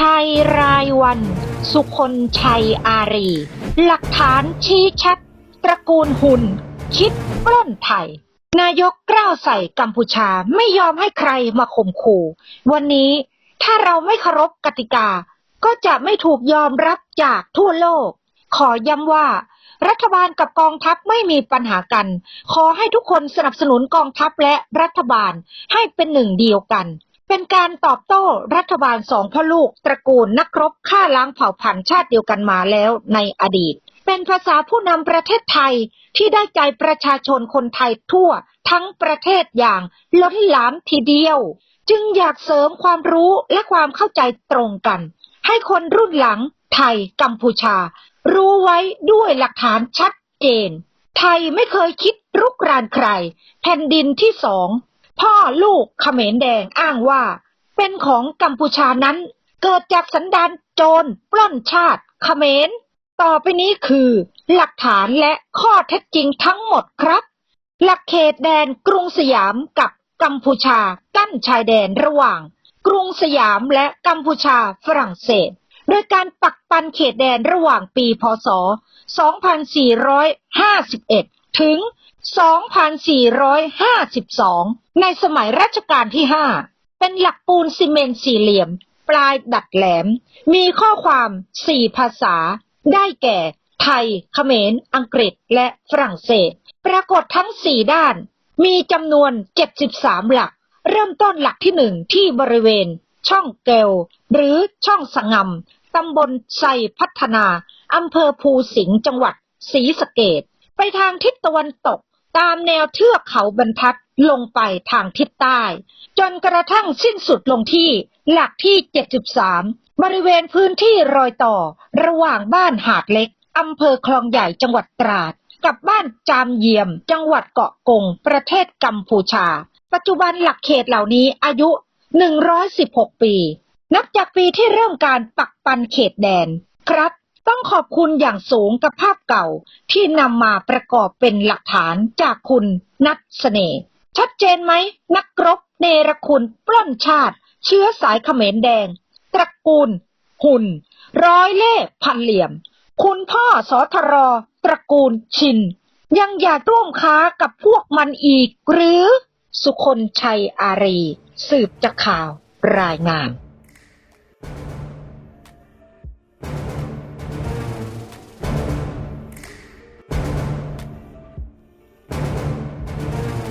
ไทยรายวัน สุคนชัยอารี หลักฐานชี้ชัด ตระกูลหุ่น คิดปล้นไทย นายกกล้าวใส่กัมพูชาไม่ยอมให้ใครมาข่มขู่ วันนี้ถ้าเราไม่เคารพกติกา ก็จะไม่ถูกยอมรับจากทั่วโลก ขอย้ำว่า รัฐบาลกับกองทัพไม่มีปัญหากัน ขอให้ทุกคนสนับสนุนกองทัพและรัฐบาลให้เป็นหนึ่งเดียวกัน เป็นการตอบโต้รัฐบาลสองพ่อลูกตระกูลนักรบฆ่าล้างเผ่าพันธุ์ชาติเดียวกันมาแล้วในอดีต เป็นภาษาผู้นำประเทศไทยที่ได้ใจประชาชนคนไทยทั่วทั้งประเทศอย่างล้นหลามทีเดียว จึงอยากเสริมความรู้และความเข้าใจตรงกัน ให้คนรุ่นหลังไทยกัมพูชา รู้ไว้ด้วยหลักฐานชัดเจน ไทยไม่เคยคิดรุกรานใคร แผ่นดินที่สอง พ่อลูกเขมรแดงอ้างว่า เป็นของกัมพูชานั้น เกิดจากสันดานโจรปล้นชาติเขมร ต่อไปนี้คือ หลักฐานและข้อเท็จจริงทั้งหมดครับ หลักเขตแดนกรุงสยามกับกัมพูชากั้นชายแดนระหว่าง กรุงสยามและกัมพูชาฝรั่งเศส โดยการปักปันเขตแดนระหว่างปีพศ 2451 ถึง 2452 ในสมัยรัชกาลที่ 5 เป็นหลักปูนซีเมนต์สี่เหลี่ยม ปลายดัดแหลม มีข้อความสี่ภาษา ได้แก่ ไทย เขมร อังกฤษ และฝรั่งเศส ปรากฏทั้งสี่ด้าน มีจำนวน 73 หลัก เริ่มต้นหลักที่หนึ่งที่บริเวณ ช่องเกล หรือช่องสงงำตำบลไซพัฒนา อำเภอภูสิงห์ จังหวัดศรีสะเกด ไปทางทิศตะวันตก ตามแนวเทือกเขาบรรทัดลงไปทางทิศใต้ จนกระทั่งสิ้นสุดลงที่หลักที่ 73 บริเวณพื้นที่รอยต่อ ระหว่างบ้านหาดเล็กอำเภอคลองใหญ่จังหวัดตราด กับบ้านจามเยี่ยม จังหวัดเกาะกง ประเทศกัมพูชา ปัจจุบันหลักเขตเหล่านี้อายุ 116 ปี นับจากปีที่เริ่มการปักปันเขตแดนครับ ต้องขอบคุณอย่างสูงกับภาพเก่าที่นำมาประกอบเป็นหลักฐานจากคุณนัทเสน่ห์ชัดเจนไหม นักรบเนรคุณปล้นชาติ เชื้อสายเขมรแดง ตระกูล หุ่น ร้อยเล่พันเหลี่ยม คุณพ่อสอทรตระกูลชิน ยังอยากร่วมค้ากับพวกมันอีก หรือสุคนชัยอารี สืบจากข่าวรายงาน